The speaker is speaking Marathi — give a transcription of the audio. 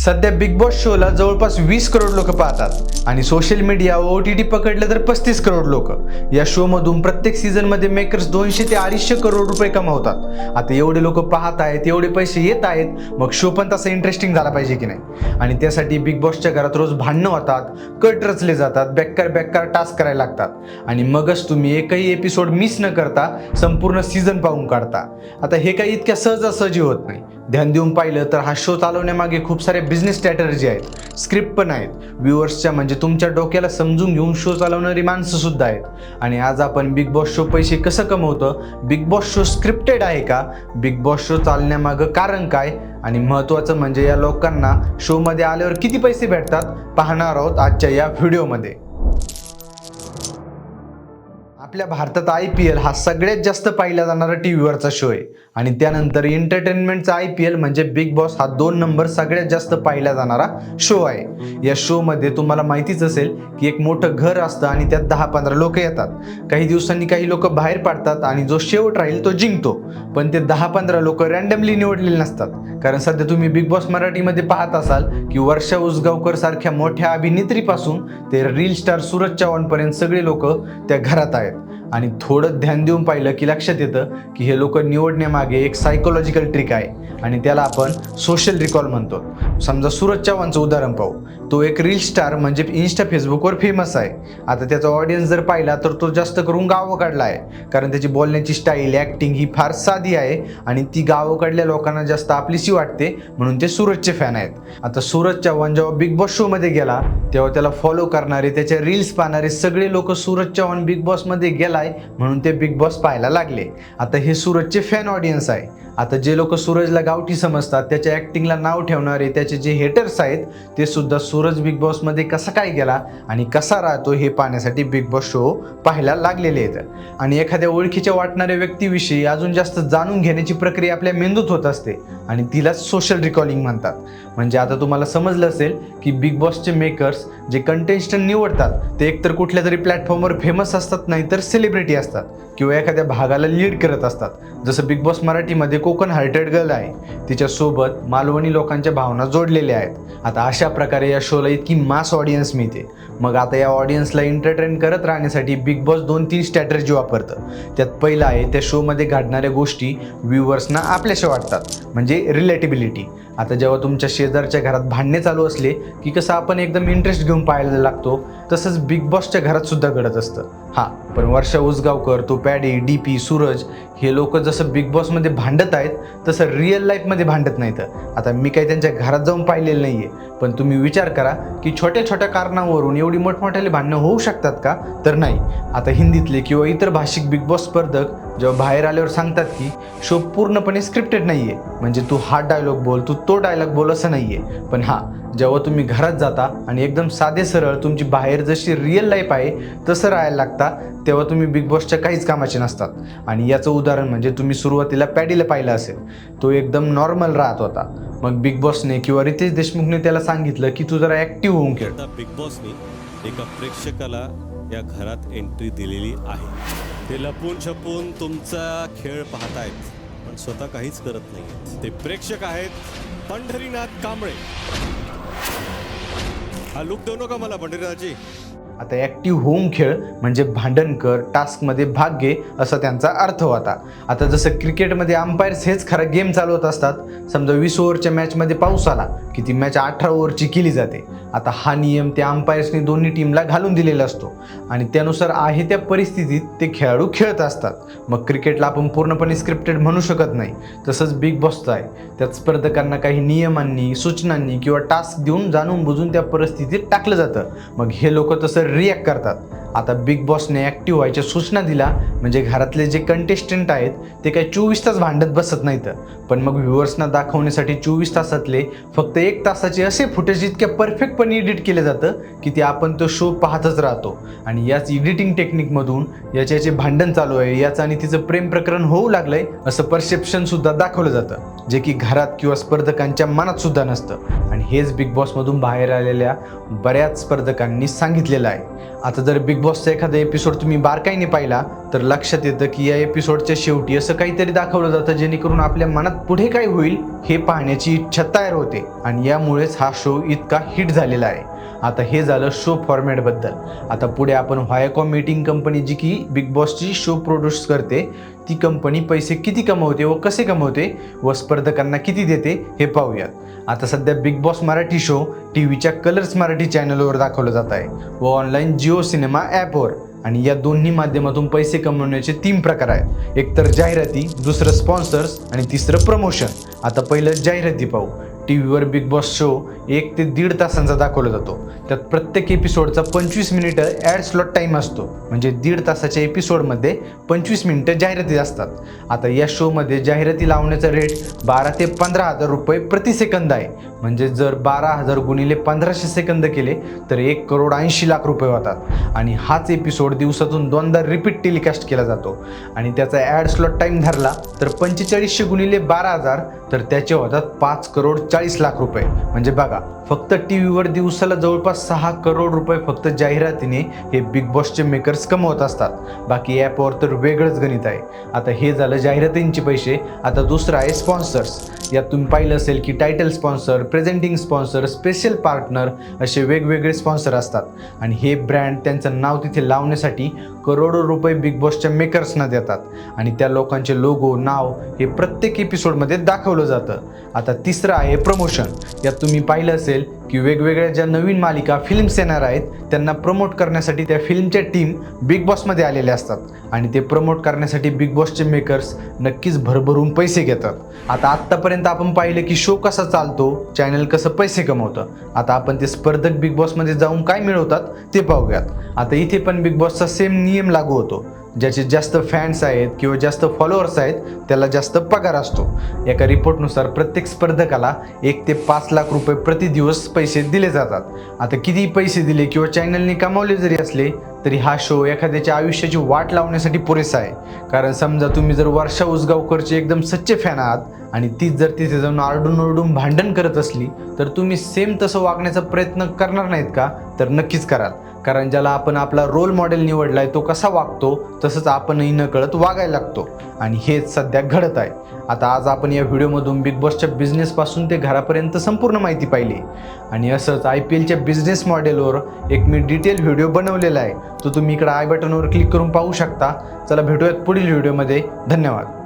सध्या बिग बॉस शोला जवळपास वीस करोड लोक पाहतात. आणि सोशल मीडिया व ओ टी टी पकडलं तर पस्तीस करोड लोक. या शोमधून प्रत्येक सीझनमध्ये मेकर्स दोनशे ते अडीचशे करोड रुपये कमावतात. आता एवढे लोक पाहत आहेत एवढे पैसे येत आहेत मग शो पण तसा इंटरेस्टिंग झाला पाहिजे की नाही? आणि त्यासाठी बिग बॉसच्या घरात रोज भांडणं होतात कट रचले जातात बेकार बेकार टास्क करायला लागतात. आणि मगच तुम्ही एकही एपिसोड मिस न करता संपूर्ण सीझन पाहून काढता. आता हे काही इतक्या सहजासहजी होत नाही. ध्यान देऊन पाहिलं तर हा शो चालवण्यामागे खूप सारे बिझनेस स्ट्रॅटर्जी आहेत. स्क्रिप्ट पण आहेत. व्ह्युअर्सच्या म्हणजे तुमच्या डोक्याला समजून घेऊन शो चालवणारी माणसं सुद्धा आहेत. आणि आज आपण बिग बॉस शो पैसे कसं कमवतं? बिग बॉस शो स्क्रिप्टेड आहे का? बिग बॉस शो चालण्यामागं कारण काय? आणि महत्त्वाचं म्हणजे या लोकांना शोमध्ये आल्यावर किती पैसे भेटतात? पाहणार आहोत आजच्या या व्हिडिओमध्ये आपल्या भारतात आय पी एल हा सगळ्यात जास्त पाहिला जाणारा टी व्हीवरचा शो आहे. आणि त्यानंतर एंटरटेनमेंटचा आय पी एल म्हणजे बिग बॉस हा दोन नंबर सगळ्यात जास्त पाहिला जाणारा शो आहे. या शोमध्ये तुम्हाला माहितीच असेल की एक मोठं घर असतं आणि त्यात दहा पंधरा लोक येतात. काही दिवसांनी काही लोक बाहेर पाडतात आणि जो शेवट राहील तो जिंकतो. पण ते दहा पंधरा लोक रँडमली निवडलेले नसतात. कारण सध्या तुम्ही बिग बॉस मराठीमध्ये पाहत असाल की वर्षा उसगावकर सारख्या मोठ्या अभिनेत्रीपासून ते रील स्टार सूरज चव्हाणपर्यंत सगळे लोक त्या घरात आहेत. आणि थोडं ध्यान देऊन पाहिलं की लक्षात येतं की हे लोक निवडण्यामागे एक सायकोलॉजिकल ट्रिक आहे. आणि त्याला आपण सोशल रिकॉल म्हणतो. समजा सूरज चव्हाणचं उदाहरण पाहू. तो एक रील स्टार म्हणजे इन्स्टा फेसबुकवर फेमस आहे. आता त्याचा ऑडियन्स जर पाहिला तर तो जास्त करून गावाकडला आहे. कारण त्याची बोलण्याची स्टाईल ॲक्टिंग ही फार साधी आहे आणि ती गावाकडल्या लोकांना जास्त आपलीशी वाटते म्हणून ते सूरजचे फॅन आहेत. आता सूरज चव्हाण जेव्हा बिग बॉस शोमध्ये गेला तेव्हा त्याला फॉलो करणारे त्याच्या रील्स पाहणारे सगळे लोक सूरज चव्हाण बिग बॉसमध्ये गेलाय म्हणून ते बिग बॉस पाहायला लागले. आता हे सूरजचे फॅन ऑडियन्स आहे. आता जे लोक सूरजला गावठी समजतात त्याच्या ॲक्टिंगला नाव ठेवणारे त्याचे जे हेटर्स आहेत ते सुद्धा सूरज बिग बॉसमध्ये कसा काय गेला आणि कसा राहतो हे पाहण्यासाठी बिग बॉस शो पाहायला लागलेले आहेत. आणि एखाद्या ओळखीच्या वाटणाऱ्या व्यक्तीविषयी अजून जास्त जाणून घेण्याची प्रक्रिया आपल्या मेंदूत होत असते आणि तिला सोशल रिकॉलिंग म्हणतात. म्हणजे आता तुम्हाला समजलं असेल की बिग बॉसचे मेकर्स जे कंटेस्टंट निवडतात ते एकतर कुठल्या तरी प्लॅटफॉर्मवर फेमस असतात नाही तर सेलिब्रिटी असतात किंवा एखाद्या भागाला लीड करत असतात. जसं बिग बॉस मराठीमध्ये कोकण हार्टेड गर्ल आहे. तिच्यासोबत मालवणी लोकांच्या भावना सोडलेले आहेत. आता अशा प्रकारे या शोला इतकी मास ऑडियन्स मिळते. मग आता या ऑडियन्सला एंटरटेन करत राहण्यासाठी बिग बॉस दोन तीन स्ट्रॅटर्जी वापरतं. त्यात पहिलं आहे त्या शोमध्ये घडणाऱ्या गोष्टी व्ह्युअर्सना आपल्याशा वाटतात. म्हणजे रिलेटिबिलिटी आता जेव्हा तुमच्या शेजारच्या घरात भांडणे चालू असले की कसं आपण एकदम इंटरेस्ट घेऊन पाहायला लागतो तसंच बिग बॉसच्या घरात सुद्धा घडत असतं. हां पण वर्षा उसगावकर तो पॅडी डी पी सूरज हे लोक जसं बिग बॉसमध्ये भांडत आहेत तसं रिअल लाईफमध्ये भांडत नाहीत. आता मी काही त्यांच्या घरात जाऊन पाहिलेलं नाही आहे पण तुम्ही विचार करा की छोट्या छोट्या कारणावरून एवढी मोठमोठ्याले भांडणं होऊ शकतात का? तर नाही. आता हिंदीतले किंवा इतर भाषिक बिग बॉस स्पर्धक जेव्हा बाहेर आल्यावर सांगतात की शो पूर्णपणे स्क्रिप्टेड नाही आहे म्हणजे तू हा डायलॉग बोल तू तो डायलॉग बोल असं नाही आहे पण हां जेव्हा तुम्ही घरात जाता आणि एकदम साधे सरळ तुमची बाहेर जशी रिअल लाईफ आहे तसं राहायला लागता तेव्हा तुम्ही बिग बॉसच्या काहीच कामाचे नसतात. आणि याचं उदाहरण म्हणजे तुम्ही सुरुवातीला पॅडीला पाहिलं असेल तो एकदम नॉर्मल राहत होता. मग बिग बॉसने किंवा रितेश देशमुखने त्याला सांगितलं की तू जरा ॲक्टिव्ह होऊन खेळ. बिग बॉसने एका प्रेक्षकाला या घरात एंट्री दिलेली आहे. ते लपून छपून तुमचा खेळ पाहतायत पण स्वतः काहीच करत नाही ते प्रेक्षक आहेत पंढरीनाथ कांबळे. हा लुक देऊ नका मला पंढरीनाथजी. आता ॲक्टिव्ह होम खेळ म्हणजे भांडण कर टास्कमध्ये भाग घे असा त्यांचा अर्थ होता. आता जसं क्रिकेटमध्ये अंपायर्स हेच खरा गेम चालवत असतात समजा वीस ओव्हरच्या मॅचमध्ये पाऊस आला की ती मॅच अठरा ओव्हरची केली जाते. आता हा नियम त्या अंपायर्सनी दोन्ही टीमला घालून दिलेला असतो. आणि त्यानुसार आहे त्या परिस्थितीत ते खेळाडू खेळत असतात. मग क्रिकेटला आपण पूर्णपणे स्क्रिप्टेड म्हणू शकत नाही. तसंच बिग बॉसचं आहे. त्यात स्पर्धकांना काही नियमांनी सूचनांनी किंवा टास्क देऊन जाणून बुजून त्या परिस्थितीत टाकलं जातं. मग हे लोक तसं रिॲक्ट करतात. आता बिग बॉसने ॲक्टिव्ह व्हायच्या सूचना दिला म्हणजे घरातले जे कंटेस्टंट आहेत ते काही चोवीस तास भांडत बसत नाहीत. पण मग व्ह्युअर्सना दाखवण्यासाठी चोवीस तासातले फक्त एक तासाचे असे फुटेज इतक्या परफेक्टपणे एडिट केले जातं की ते आपण तो शो पाहतच राहतो. आणि याच एडिटिंग टेक्निकमधून याच्याचे याचे भांडण चालू आहे याचं आणि तिचं प्रेम प्रकरण होऊ लागलंय असं परसेप्शन सुद्धा दाखवलं जातं. जे की घरात किंवा स्पर्धकांच्या मनात सुद्धा नसतं. आणि हेच बिग बॉसमधून बाहेर आलेल्या बऱ्याच स्पर्धकांनी सांगितलेलं आहे. आता जर बिग बॉसचा एखादा एपिसोड तुम्ही बारकाईने पाहिला तर लक्षात येतं की या एपिसोडच्या शेवटी असं काहीतरी दाखवलं जातं जेणेकरून आपल्या मनात पुढे काय होईल हे पाहण्याची इच्छा तयार होते. आणि यामुळेच हा शो इतका हिट झालेला आहे. आता हे झालं शो फॉर्मॅटबद्दल आता पुढे आपण व्हायकॉम मीटिंग कंपनी जी की बिग बॉसची शो प्रोड्यूस करते ती कंपनी पैसे किती कमवते व कसे कमवते व स्पर्धकांना किती देते हे पाहूयात. आता सध्या Bigg Boss Marathi show T व्हीच्या कलर्स मराठी चॅनलवर दाखवलं जात आहे व ऑनलाईन जिओ सिनेमा ॲपवर आणि या दोन्ही माध्यमातून पैसे कमवण्याचे तीन प्रकार आहेत. एकतर जाहिराती दुसरं स्पॉन्सर्स आणि तिसरं प्रमोशन आता पहिलं जाहिराती पाहू. टी व्हीवर बिग बॉस शो एक ते दीड तासांचा दाखवला जातो. त्यात प्रत्येक एपिसोडचा पंचवीस मिनिटं ॲड स्लॉट टाईम असतो. म्हणजे दीड तासाच्या एपिसोडमध्ये पंचवीस मिनिटं जाहिराती असतात. आता या शोमध्ये जाहिराती लावण्याचा रेट बारा ते पंधरा हजार रुपये प्रति सेकंद आहे. म्हणजे जर बारा हजार गुणिले पंधराशे सेकंद केले तर एक करोड ऐंशी लाख रुपये होतात. आणि हाच एपिसोड दिवसातून दोनदा रिपीट टेलिकास्ट केला जातो. आणि त्याचा ॲड स्लॉट टाईम धरला तर पंचेचाळीसशे गुणिले बारा हजार तर त्याचे होतात पाच करोड चाळीस लाख रुपये. म्हणजे बघा फक्त टी व्हीवर दिवसाला जवळपास सहा करोड रुपये फक्त जाहिरातीने हे बिग बॉसचे मेकर्स कमवत असतात. बाकी ॲपवर तर वेगळंच गणित आहे. आता हे झालं जाहिरातींचे पैसे आता दुसरं आहे स्पॉन्सर्स यात तुम्ही पाहिलं असेल की title sponsor presenting sponsor special partner असे वेगवेगळे स्पॉन्सर असतात. आणि हे ब्रँड त्यांचं नाव तिथे लावण्यासाठी करोडो रुपये बिग बॉसच्या मेकर्सना देतात. आणि त्या लोकांचे लोगो नाव हे प्रत्येक एपिसोडमध्ये दाखवलं जातं. आता तिसरं आहे प्रमोशन यात तुम्ही पाहिलं असेल की वेगवेगळ्या ज्या नवीन मालिका फिल्म्स येणार आहेत त्यांना प्रमोट करण्यासाठी त्या फिल्मच्या टीम बिग बॉसमध्ये आलेल्या असतात. आणि ते प्रमोट करण्यासाठी बिग बॉसचे मेकर्स नक्कीच भरभरून पैसे घेतात. आता आत्तापर्यंत आपण पाहिलं की शो कसा चालतो चॅनल कसं पैसे कमवतं. आता आपण ते स्पर्धक बिग बॉसमध्ये जाऊन काय मिळवतात ते पाहूयात. आता इथे पण बिग बॉसचा सेम नियम लागू होतो. ज्याचे जास्त फॅन्स आहेत किंवा जास्त फॉलोअर्स आहेत त्याला जास्त पगार असतो. एका रिपोर्टनुसार प्रत्येक स्पर्धकाला एक ते पाच लाख रुपये प्रति दिवस पैसे दिले जातात. आता किती पैसे दिले किंवा चॅनलने कमावले जरी असले तरी हा शो एखाद्याच्या आयुष्याची वाट लावण्यासाठी पुरेसा आहे. कारण समजा तुम्ही जर वर्षा उसगावकरचे एकदम सच्चे फॅन आहात आणि तीच जर तिथे जाऊन आरडून ओरडून भांडण करत असली तर तुम्ही सेम तसं वागण्याचा प्रयत्न करणार नाहीत का? तर नक्कीच कराल. कारण ज्याला आपण आपला रोल मॉडेल निवडलाय तो कसा वागतो तसंच आपणही नकळत वागायला लागतो. आणि हेच सध्या घडत आहे. आता आज आपण या व्हिडिओमधून बिग बॉसच्या बिझनेसपासून ते घरापर्यंत संपूर्ण माहिती पाहिली. आणि असंच आय पी एलच्या बिझनेस मॉडेलवर एक मी डिटेल व्हिडिओ बनवलेला आहे. तो तुम्ही इकडं आय बटनवर क्लिक करून पाहू शकता. चला भेटूयात पुढील व्हिडिओमध्ये धन्यवाद.